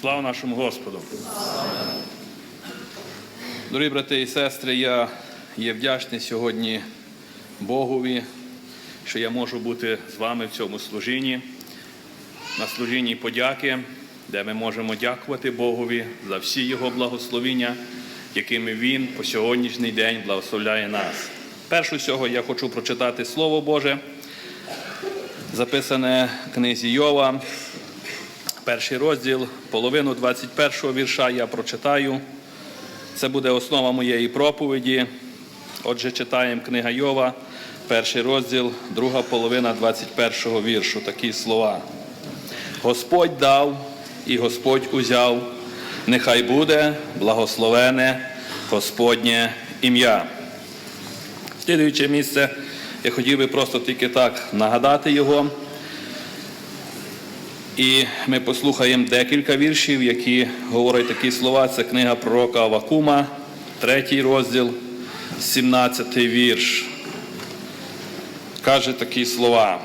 Слава нашому Господу! Дорогі брати і сестри, я є вдячний сьогодні Богові, що я можу бути з вами в цьому служінні, на служінні подяки, де ми можемо дякувати Богові за всі Його благословіння, якими Він по сьогоднішній день благословляє нас. Перше всього я хочу прочитати Слово Боже, записане в книзі Йова, перший розділ, половину 21-го вірша я прочитаю. Це буде основа моєї проповіді. Отже, читаємо книга Йова, перший розділ, друга половина 21-го віршу. Такі слова. Господь дав і Господь узяв, нехай буде благословене Господнє ім'я. Слідуюче місце, я хотів би просто тільки так нагадати його. І ми послухаємо декілька віршів, які говорять такі слова. Це книга пророка Авакума, третій розділ, 17 вірш. Каже такі слова.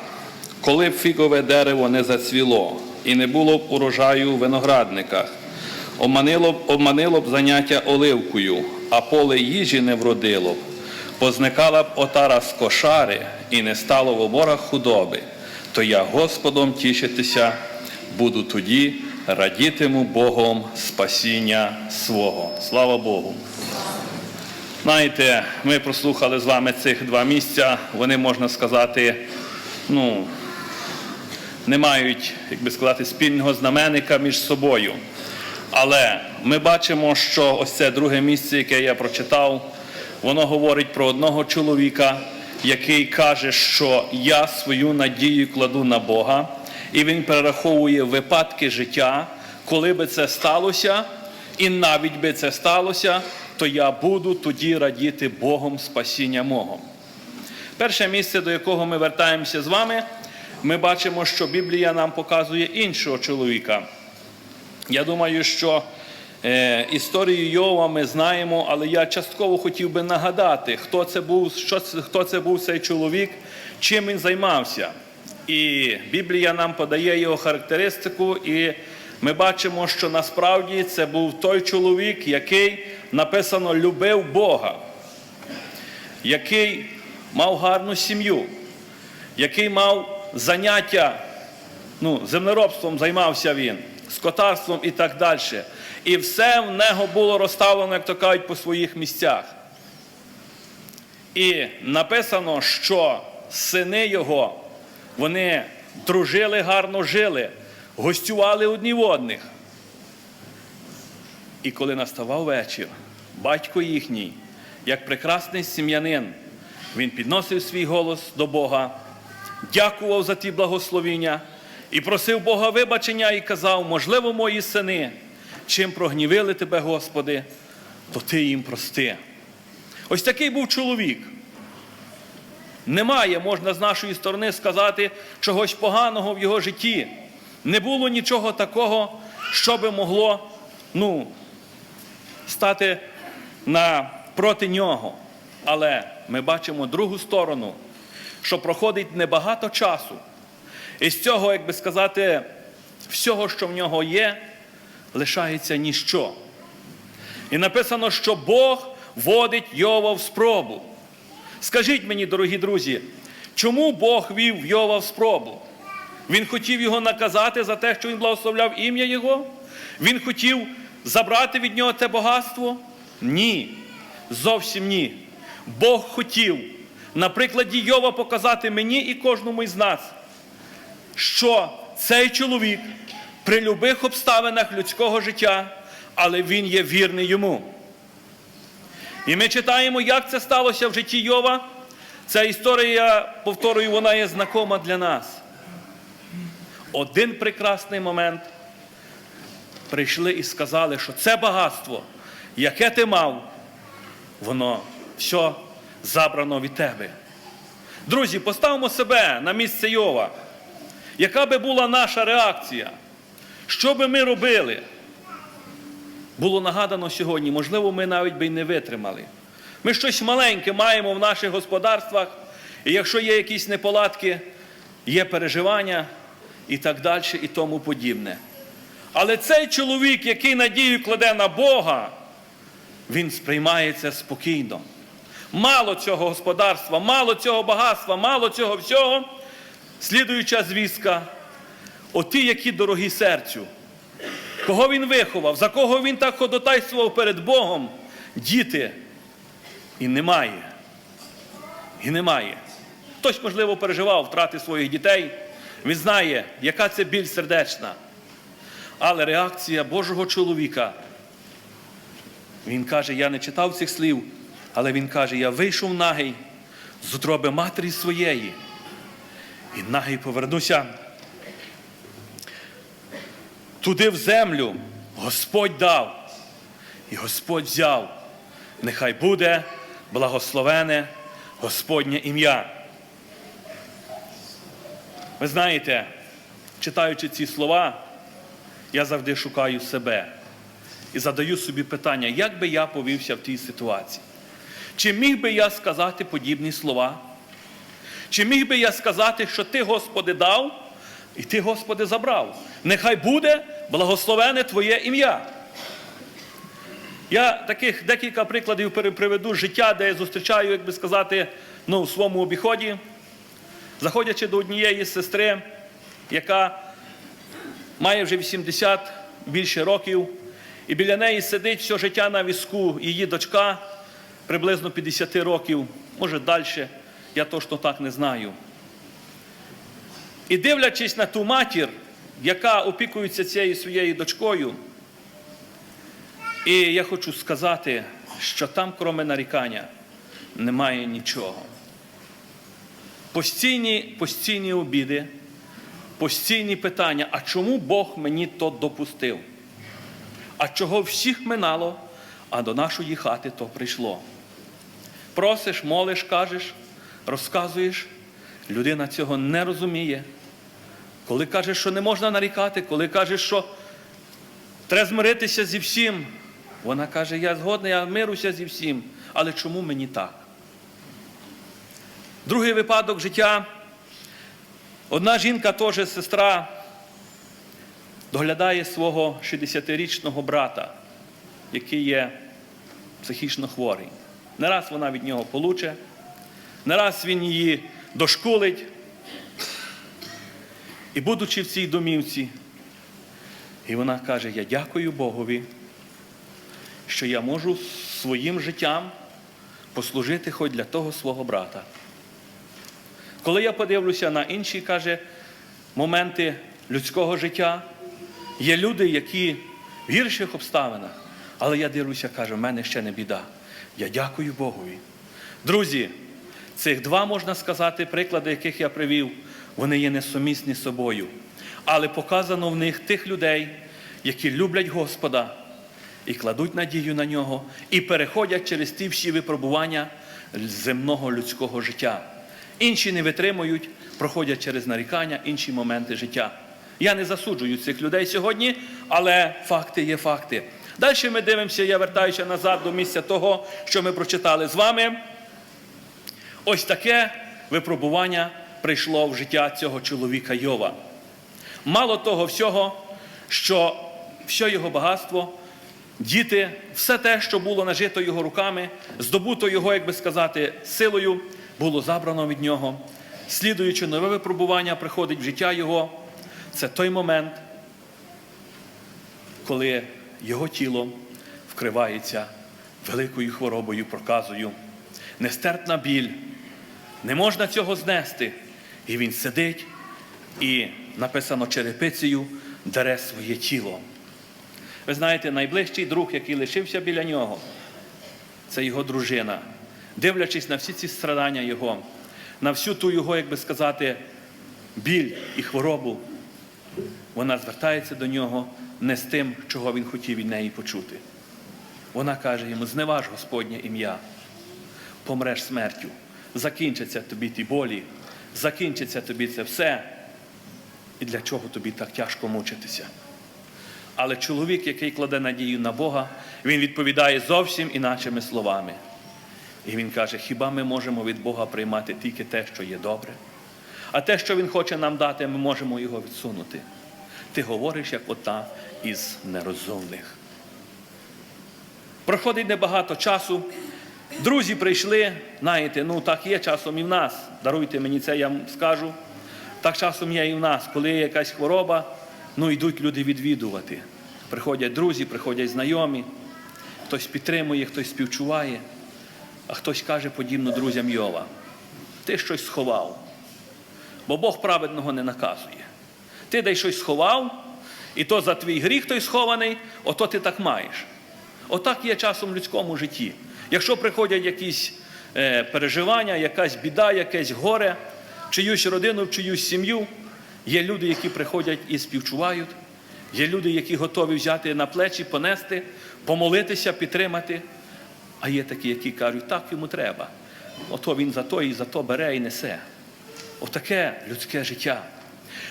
Коли б фігове дерево не зацвіло і не було б урожаю у виноградниках, обманило б, обманило б заняття оливкою, а поле їжі не вродило б, позникала б отара з кошари і не стало в оборах худоби, то я Господом тішитися буду тоді, радітиму Богом спасіння свого. Слава Богу! Знаєте, ми прослухали з вами цих два місця, вони, можна сказати, ну, не мають, як би сказати, спільного знаменника між собою. Але ми бачимо, що ось це друге місце, яке я прочитав, воно говорить про одного чоловіка, який каже, що я свою надію кладу на Бога, і він перераховує випадки життя, коли би це сталося, і навіть би це сталося, то я буду тоді радіти Богом спасіння мого. Перше місце, до якого ми вертаємося з вами, ми бачимо, що Біблія нам показує іншого чоловіка. Я думаю, що е, історію Йова ми знаємо, але я частково хотів би нагадати, хто це був, що хто це був цей чоловік, чим він займався. І Біблія нам подає його характеристику, і ми бачимо, що насправді це був той чоловік, який написано любив Бога, який мав гарну сім'ю, який мав заняття, ну, землеробством займався він, скотарством і так далі. І все в нього було розставлено, як то кажуть, по своїх місцях. І написано, що сини його, вони дружили, гарно жили, гостювали одні в одних. І коли наставав вечір, батько їхній, як прекрасний сім'янин, він підносив свій голос до Бога, дякував за ті благословіння і просив Бога вибачення і казав, можливо, мої сини, чим прогнівили тебе, Господи, то ти їм прости. Ось такий був чоловік. Немає, можна з нашої сторони сказати, чогось поганого в його житті. Не було нічого такого, що би могло ну, стати на, проти нього. Але ми бачимо другу сторону, що проходить небагато часу. І з цього, як би сказати, всього, що в нього є, лишається ніщо. І написано, що Бог водить Йова в спробу. Скажіть мені, дорогі друзі, чому Бог вів Йова в спробу? Він хотів його наказати за те, що він благословляв ім'я Його? Він хотів забрати від нього те багатство? Ні. Зовсім ні. Бог хотів на прикладі Йова показати мені і кожному із нас, що цей чоловік при любих обставинах людського життя, але він є вірний йому. І ми читаємо, як це сталося в житті Йова. Ця історія, повторюю, вона є знакома для нас. Один прекрасний момент прийшли і сказали, що це багатство, яке ти мав, воно все забрано від тебе. Друзі, поставимо себе на місце Йова. Яка би була наша реакція? Що би ми робили? Було нагадано сьогодні, можливо, ми навіть би й не витримали. Ми щось маленьке маємо в наших господарствах, і якщо є якісь неполадки, є переживання і так далі, і тому подібне. Але цей чоловік, який надію кладе на Бога, він сприймається спокійно. Мало цього господарства, мало цього багатства, мало цього всього. Слідуюча звістка, оті, які дорогі серцю, кого він виховав, за кого він так ходотайствував перед Богом, діти, і немає. І немає. Хтось, можливо, переживав втрати своїх дітей. Він знає, яка це біль сердечна. Але реакція Божого чоловіка. Він каже, я не читав цих слів, але він каже, я вийшов нагий з утроби матері своєї. І нагий повернуся туди в землю. Господь дав, і Господь взяв. Нехай буде благословене Господнє ім'я. Ви знаєте, читаючи ці слова, я завжди шукаю себе і задаю собі питання, як би я повівся в тій ситуації? Чи міг би я сказати подібні слова? Чи міг би я сказати, що Ти, Господи, дав, і Ти, Господи, забрав? Нехай буде благословене Твоє ім'я. Я таких декілька прикладів приведу з життя, де я зустрічаю, як би сказати, ну, в своєму обіході, заходячи до однієї сестри, яка має вже 80 більше років, і біля неї сидить все життя на візку її дочка приблизно 50 років, може далі, я точно так не знаю. І дивлячись на ту матір, яка опікується цією своєю дочкою, і я хочу сказати, що там, кроме нарікання, немає нічого. Постійні, постійні обіди, постійні питання, а чому Бог мені то допустив? А чого всіх минало, а до нашої хати то прийшло? Просиш, молиш, кажеш, розказуєш, людина цього не розуміє. Коли кажеш, що не можна нарікати, коли кажеш, що треба змиритися зі всім, вона каже, я згодна, я мируся зі всім, але чому мені так? Другий випадок життя. Одна жінка, теж сестра, доглядає свого 60-річного брата, який є психічно хворий. Не раз вона від нього получе, не раз він її дошкулить. І будучи в цій домівці, і вона каже: Я дякую Богові, що я можу своїм життям послужити хоч для того свого брата. Коли я подивлюся на інші, каже, моменти людського життя, є люди, які в гірших обставинах, але я дивлюся, каже, в мене ще не біда. Я дякую Богові. Друзі, цих два, можна сказати, приклади, яких я привів, вони є несумісні собою. Але показано в них тих людей, які люблять Господа і кладуть надію на нього, і переходять через ті всі випробування земного людського життя. Інші не витримують, проходять через нарікання, інші моменти життя. Я не засуджую цих людей сьогодні, але факти є факти. Далі ми дивимося, я вертаюся назад до місця того, що ми прочитали з вами. Ось таке випробування прийшло в життя цього чоловіка Йова. Мало того всього, що все його багатство, діти, все те, що було нажито його руками, здобуто його, як би сказати, силою, було забрано від нього. Слідуючи нове випробування, приходить в життя його. Це той момент, коли його тіло вкривається великою хворобою, проказою, нестерпна біль, не можна цього знести. І він сидить і написано черепицею дере своє тіло. Ви знаєте, найближчий друг, який лишився біля нього, це його дружина. Дивлячись на всі ці страдання його, на всю ту його, як би сказати, біль і хворобу, вона звертається до нього не з тим, чого він хотів від неї почути. Вона каже йому: зневаж Господнє ім'я, помреш смертю, закінчаться тобі ті болі, закінчиться тобі це все. І для чого тобі так тяжко мучитися? Але чоловік, який кладе надію на Бога, він відповідає зовсім інакшими словами. І він каже: хіба ми можемо від Бога приймати тільки те, що є добре? А те, що Він хоче нам дати, ми можемо його відсунути. ти говориш як одна із нерозумних. Проходить небагато часу. Друзі прийшли, знаєте, ну так є часом і в нас. Даруйте мені це, я вам скажу. Так часом є і в нас, коли є якась хвороба, ну йдуть люди відвідувати. Приходять друзі, приходять знайомі, хтось підтримує, хтось співчуває, а хтось каже, подібно друзям Йова, ти щось сховав, бо Бог праведного не наказує. Ти дай щось сховав, і то за твій гріх той схований, ото ти так маєш. Отак є часом в людському житті. Якщо приходять якісь е, переживання, якась біда, якесь горе, чиюсь родину, в чиюсь сім'ю, є люди, які приходять і співчувають, є люди, які готові взяти на плечі, понести, помолитися, підтримати. А є такі, які кажуть, так йому треба. Ото він за то і за то бере і несе. Отаке людське життя.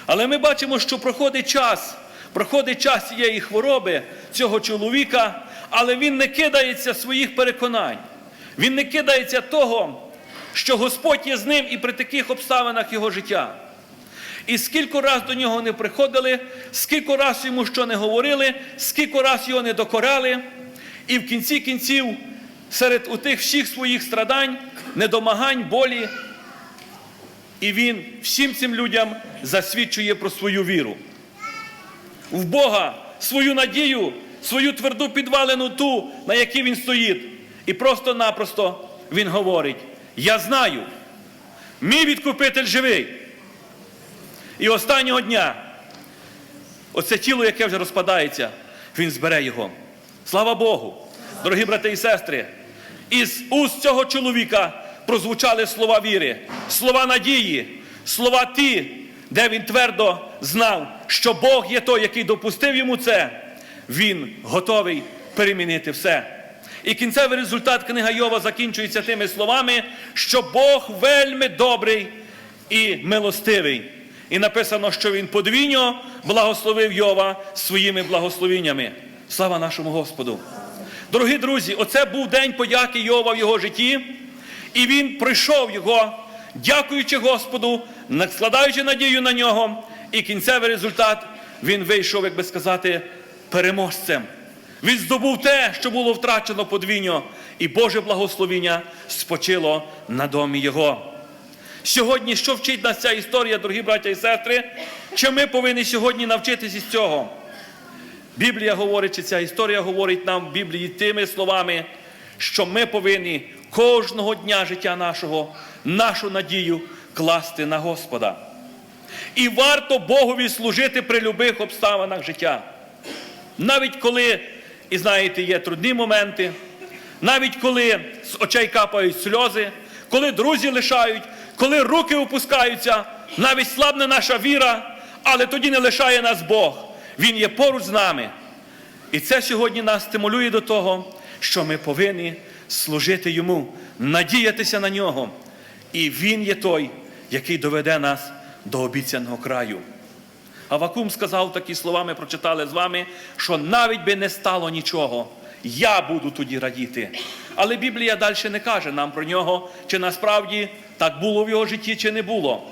Але ми бачимо, що проходить час, проходить час цієї хвороби цього чоловіка, але він не кидається своїх переконань. Він не кидається того, що Господь є з ним і при таких обставинах його життя. І скільки раз до нього не приходили, скільки раз йому що не говорили, скільки раз його не докорали, і в кінці кінців, серед утих всіх своїх страдань, недомагань, болі, і він всім цим людям засвідчує про свою віру. В Бога свою надію, свою тверду підвалену ту, на якій він стоїть. І просто-напросто він говорить: Я знаю, мій відкупитель живий. І останнього дня, оце тіло, яке вже розпадається, він збере його. Слава Богу, дорогі брати і сестри, із уст цього чоловіка прозвучали слова віри, слова надії, слова ті, де він твердо знав, що Бог є той, який допустив йому це. Він готовий перемінити все. І кінцевий результат книга Йова закінчується тими словами, що Бог вельми добрий і милостивий. І написано, що він подвійно благословив Йова своїми благословіннями. Слава нашому Господу! Дорогі друзі, оце був день подяки Йова в його житті, і він пройшов його, дякуючи Господу, накладаючи надію на нього. І кінцевий результат він вийшов, як би сказати, переможцем. Він здобув те, що було втрачено подвійно, і Боже благословіння спочило на домі Його. Сьогодні, що вчить нас ця історія, дорогі браття і сестри? Чи ми повинні сьогодні навчитись із цього? Біблія говорить, чи ця історія говорить нам в Біблії тими словами, що ми повинні кожного дня життя нашого, нашу надію класти на Господа. І варто Богові служити при любих обставинах життя. Навіть коли, і знаєте, є трудні моменти, навіть коли з очей капають сльози, коли друзі лишають, коли руки опускаються, навіть слабне наша віра, але тоді не лишає нас Бог. Він є поруч з нами. І це сьогодні нас стимулює до того, що ми повинні служити Йому, надіятися на нього. І Він є той, який доведе нас до обіцяного краю. Авакум сказав такі слова, ми прочитали з вами, що навіть би не стало нічого, я буду тоді радіти. Але Біблія далі не каже нам про нього, чи насправді так було в його житті, чи не було.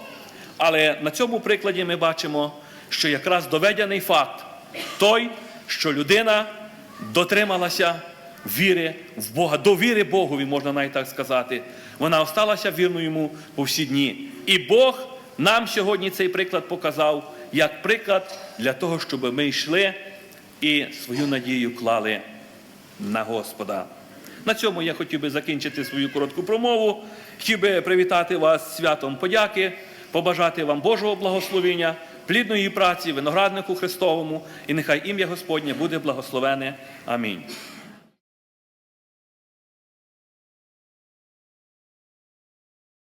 Але на цьому прикладі ми бачимо, що якраз доведений факт той, що людина дотрималася віри в Бога, довіри Богові, можна навіть так сказати. Вона осталася вірною йому по всі дні. І Бог нам сьогодні цей приклад показав як приклад для того, щоб ми йшли і свою надію клали на Господа. На цьому я хотів би закінчити свою коротку промову. Хотів би привітати вас святом подяки, побажати вам Божого благословення, плідної праці, винограднику Христовому, і нехай ім'я Господнє буде благословене. Амінь.